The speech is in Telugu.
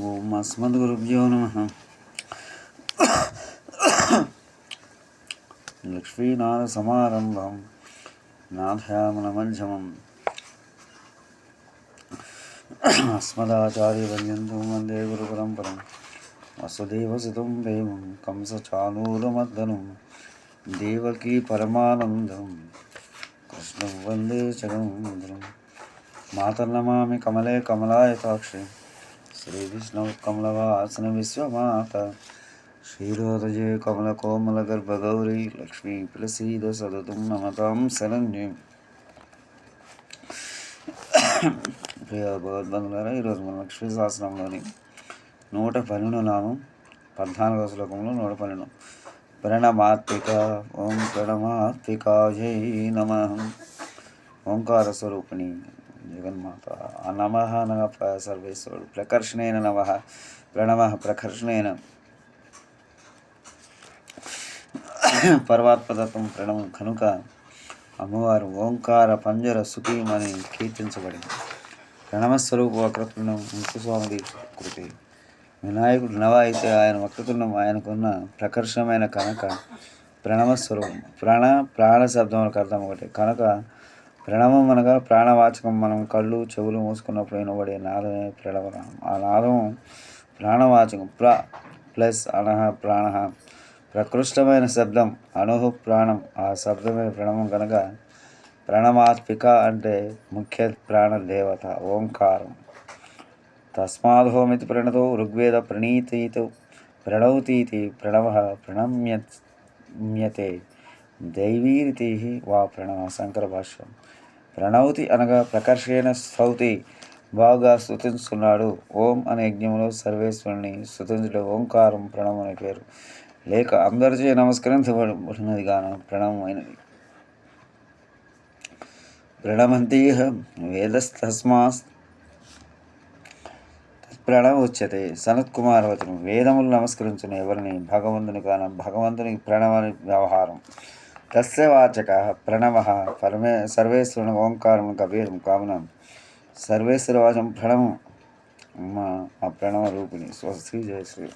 ओम अस्मद्गुरुभ्यो नमः। लक्ष्मीनाथसमारम्भं नाथयामनमध्यमम् अस्मदाचार्यपर्यन्तं वंदे गुरुपरम्परं वसुदेवसुतं देवं कंसचानूरमर्दनं देवकी परमानंदम कृष्ण वंदे वंदे चरं नमा कमले कमलायताक्षे। శ్రీవిష్ణు కమలవాసన విశ్వమాత క్షీరోదజే కమలకోమలగర్భగౌరీ లక్ష్మీ ప్రసీద సదతుం నమతాం శరణ్యం ప్రియ భగవద్బంధులారా ఈరోజు మన లక్ష్మీ శాస్త్రంలోని నూట పన్నెండు నామం పద్నాలుగవ శ్లోకంలో నూట పన్నెండు. ప్రణమాత్మిక ఓం ప్రణమాత్మిక జై నమ. ఓంకార స్వరూపిణి జగన్మాత. నమ నమ సర్వేశ్వరుడు. ప్రకర్షణేన నమ ప్రణవ ప్రకర్షణేన. పరమాత్మతత్వం ప్రణవం కనుక అమ్మవారు ఓంకార పంజర సుఖీమని కీర్తించబడింది. ప్రణవస్వరూప వక్రతుండం ముక్కుస్వామిది కృతి. వినాయకుడు నవ అయితే ఆయన వక్రతుండం ఆయనకున్న ప్రకర్షమైన కనుక ప్రణవస్వరూపం ప్రాణ ప్రాణ శబ్దములకు అర్థం ఒకటి. కనుక ప్రణవం అనగా ప్రాణవాచకం. మనం కళ్ళు చెవులు మూసుకున్నప్పుడు వినబడే నాదమే ప్రణవనామం ఆ నాదం ప్రాణవాచకం. ప్ర ప్లస్ అనహ ప్రాణ ప్రకృష్టమైన శబ్దం అణుహు ప్రాణం. ఆ శబ్దమే ప్రణవం కనుక ప్రణమాత్మిక అంటే ముఖ్య ప్రాణ దేవత ఓంకారం. తస్మాదోమితి ప్రణతో ఋగ్వేద ప్రణీతీతో. ప్రణౌతీతి ప్రణవ ప్రణమ్యతే దైవీరితి వా ప్రణవ శంకర భాష్యం. ప్రణౌతి అనగా ప్రకర్షణ స్థౌతి బాగా స్తుతిస్తున్నాడు ఓం అనే యజ్ఞంలో సర్వేశ్వరుని స్తుతించడం ఓంకారం ప్రణవం అనే పేరు. లేక అందరిచే నమస్కరించబడినది గాను ప్రణవమైనది. ప్రణమంతీహ వేదస్తస్మాస్ ప్రణవ ఉచ్యతే సనత్కుమార్ వచనం. వేదములు నమస్కరించిన ఎవరిని? భగవంతుని కాన భగవంతునికి ప్రణవని వ్యవహారం. తస్య వాచక ప్రణవ పరమే సర్వేశ్వరుని ఓంకారం కబీరం కావున సర్వేశ్వర వాచం ప్రణవం అమ్మ ఆ ప్రణవ రూపిణి స్వస్తి జయ శ్రీ.